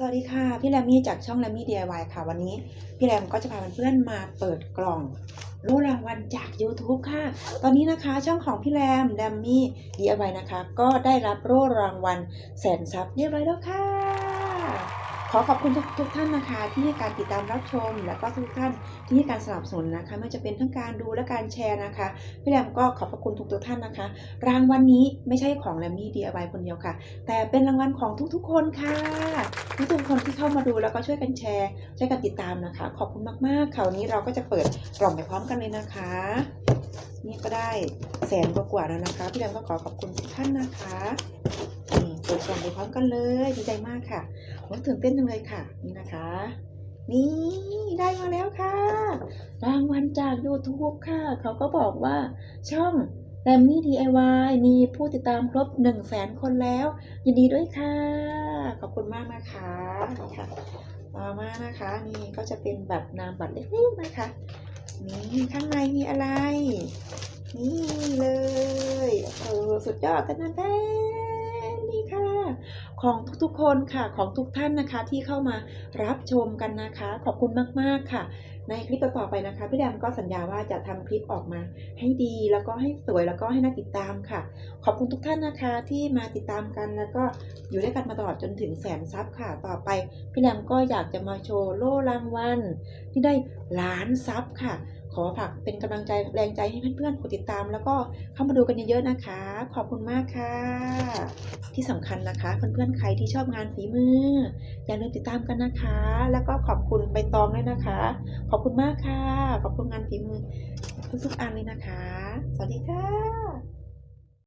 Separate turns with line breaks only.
สวัสดีค่ะ พี่แรมมี่จากช่องแรมมี่ DIY ค่ะ วันนี้พี่แรมก็จะพาเพื่อนๆมาเปิดกล่องรู้รางวัลจาก YouTube ค่ะ ตอนนี้นะคะช่องของพี่แรมแรมมี่ DIY นะคะ ก็ได้รับโล่รางวัลแสนซับเรียบร้อยแล้วค่ะ ขอขอบคุณทุกทุกท่านนะคะ ที่ให้การติดตามรับชม และก็ทุกท่านที่ให้การสนับสนุนนะคะ ไม่ว่าจะเป็นทั้งการดูและการแชร์นะคะพี่แรมก็ขอบพระคุณทุกทุกท่านนะคะ รางวัลนี้ไม่ใช่ของแรมมี่ DIY คนเดียวค่ะ แต่เป็นรางวัลของทุกๆ คนค่ะทุกๆคนที่เข้ามาดูแล้วก็ช่วยกันแชร์ช่วยกันติดตามนะคะ ขอบคุณมากๆค่ะวันนี้เราก็จะเปิดกล่องไปพร้อมกันเลยนะคะ นี่ก็ได้แสนกว่าแล้วนะคะพี่แรมก็ขอขอบคุณทุกท่านนะคะ เปิดกล่องไปพร้อมกันเลยดีใจมากค่ะโอ้ตื่นเต้นจังเลยค่ะ นี่นะคะ นี่ได้มาแล้วค่ะ รางวัลจาก YouTube ค่ะ เขาก็บอกว่าช่องแรมมี่ DIY มีผู้ติดตามครบ 1 0 0 0 0แสนคนแล้ว ยินดีด้วยค่ะ ขอบคุณมากนะคะนี่ค่ะต่อมานะคะ นี่ก็จะเป็นแบบนามบัตรเล็กๆนะคะ นี่ข้างในมีอะไร นี่เลยโอ้โหสุดยอดกันนะแท้ ของทุกๆคนค่ะของทุกท่านนะคะที่เข้ามารับชมกันนะคะ ขอบคุณมากๆค่ะ ในคลิปต่อไปนะคะพี่แดมก็สัญญาว่าจะทำคลิปออกมา ให้ดีแล้วก็ให้สวยแล้วก็ให้น่าติดตามค่ะ ขอบคุณทุกท่านนะคะที่มาติดตามกันแล้วก็อยู่ด้วยกันมาตลอดจนถึงแสนซับค่ะต่อไปพี่แรมก็อยากจะมาโชว์โล่รางวัลที่ได้ล้านซับค่ะ ขอฝากเป็นกำลังใจแรงใจให้เพื่อนๆกดติดตาม แล้วก็เข้ามาดูกันเยอะๆนะคะ ขอบคุณมากค่ะ ที่สำคัญนะคะเพื่อนๆใครที่ชอบงานฝีมือ อย่าลืมติดตามกันนะคะ แล้วก็ขอบคุณใบตองด้วยนะคะ ขอบคุณมากค่ะ ขอบคุณงานฝีมือทุกๆอันเลยนะคะ สวัสดีค่ะ